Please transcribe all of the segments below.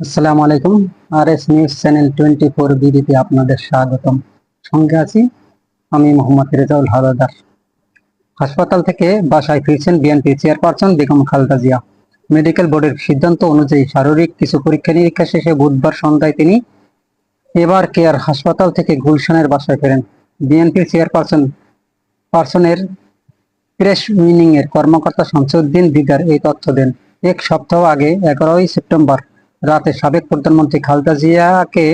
আসসালামু আলাইকুম। R S news channel twenty four বিডিতে আপনাদের স্বাগতম। সঙ্গে আছি আমি মোহাম্মদ রেজাউল হাওলাদার হাসপাতাল থেকে বাসায় ফিরছেন BNP chairperson Begum Khaleda Zia. Medical বোর্ডের সিদ্ধান্ত অনুযায়ী শারীরিক কিছু পরীক্ষা নিরীক্ষা শেষে বুধবার সন্ধ্যায় তিনি এবার কেয়ার হাসপাতাল থেকে গুলশানের বাসায় ফেরেন। বিএনপির চেয়ারপারসন পার্সনের প্রেস এর কর্মকর্তা শামসুদ্দিন দিদার এই তথ্য দেন। এক সপ্তাহ আগে এগারোই সেপ্টেম্বর রাতে সাবেক প্রধানমন্ত্রী খালেদা জিয়াকে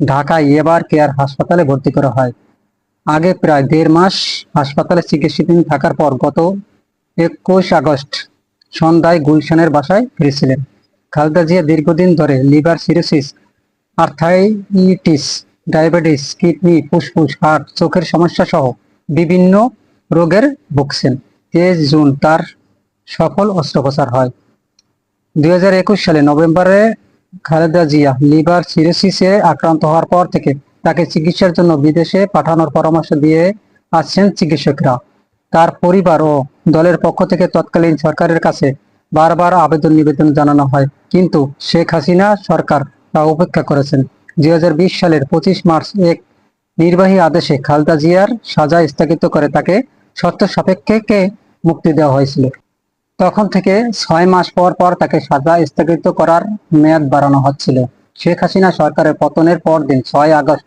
ঢাকায় এবার কেয়ার হাসপাতালে ভর্তি করা হয়। আগে প্রায় দেড় মাস হাসপাতালে চিকিৎসাধীন থাকার পর গত একুশ আগস্ট সন্ধ্যায় গুলশানের বাসায় ফিরেছিলেন। খালেদা জিয়া দীর্ঘদিন ধরে liver cirrhosis arthritis diabetes, kidney, ফুসফুস হার্ট চোখের সমস্যা সহ বিভিন্ন রোগের ভুগছেন। তেইশ জুন তার সফল অস্ত্রোপচার হয়। দুই হাজার একুশ সালে নভেম্বরে খালেদা জিয়া লিভার সিরোসিসে আক্রান্ত হওয়ার পর থেকে তাকে চিকিৎসার জন্য বিদেশে পাঠানোর পরামর্শ দিয়ে আসছেন চিকিৎসকরা। তার পরিবার ও দলের পক্ষ থেকে তৎকালীন সরকারের কাছে বারবার আবেদন নিবেদন জানানো হয়। কিন্তু শেখ হাসিনা সরকার তা উপেক্ষা করেছেন। দুই হাজার বিশ সালের পঁচিশ মার্চ এক নির্বাহী আদেশে খালেদা জিয়ার সাজা স্থগিত করে তাকে শর্ত সাপেক্ষে মুক্তি দেওয়া হয়েছিল? তখন থেকে ছয় মাস পর পর তাকে সাজা স্থগিত করার মেয়াদ বাড়ানো হচ্ছিল। শেখ হাসিনা সরকারের পতনের পর দিন ছয় আগস্ট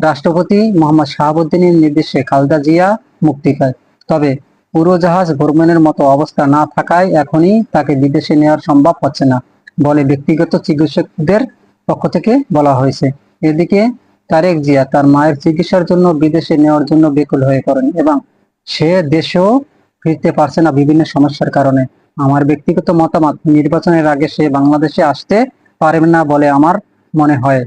রাষ্ট্রপতি মোহাম্মদ শাহাবুদ্দিনের নির্দেশে খালদা জিয়া মুক্তি পায়। তবে উড়োজাহাজ ভ্রমণের মতো অবস্থা না থাকায় এখনই তাকে বিদেশে নেওয়ার সম্ভব হচ্ছে না বলে ব্যক্তিগত চিকিৎসকদের পক্ষ থেকে বলা হয়েছে। এদিকে তারেক জিয়া তার মায়ের চিকিৎসার জন্য বিদেশে নেওয়ার জন্য বেকুল হয়ে পড়েন এবং সে দেশেও ফিরতে পারছে না বিভিন্ন সমস্যার কারণে। আমার ব্যক্তিগত মতামত, নির্বাচনের আগে সে বাংলাদেশে আসতে পারবে না বলে আমার মনে হয়।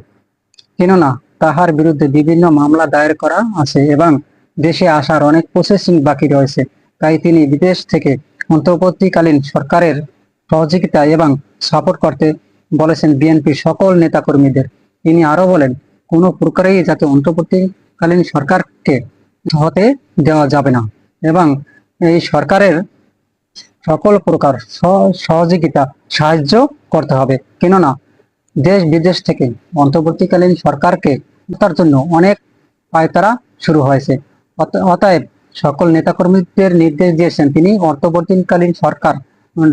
কেননা, তাহার বিরুদ্ধে বিভিন্ন মামলা দায়ের করা আছে এবং দেশে আসার অনেক প্রসেসিং বাকি রয়েছে। তাই তিনি বিদেশ থেকে অন্তর্বর্তীকালীন সরকারের সহযোগিতা এবং সাপোর্ট করতে বলেছেন বিএনপির সকল নেতাকর্মীদের। তিনি আরও বলেন, কোনো প্রকারেই যাতে অন্তর্বর্তীকালীন সরকারকে হতে দেওয়া যাবে না এবং এই সরকারের সকল প্রকার সহ- সহযোগিতা, সাহায্য করতে হবে। কেননা, দেশ বিদেশ থেকে অন্তর্বর্তীকালীন সরকারকে তার জন্য অনেক পায়তারা শুরু হয়েছে। অতএব সকল নেতাকর্মীদের নির্দেশ দিয়েছেন তিনি, অন্তর্বর্তীকালীন সরকার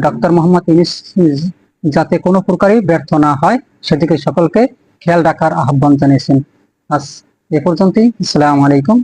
ডক্টর মোহাম্মদ ইউনিস, যাতে কোনো প্রকারই ব্যর্থ না হয়, সেদিকে সকলকে খেয়াল রাখার আহ্বান জানিয়েছেন। আজ এ পর্যন্তই। আসসালামু আলাইকুম।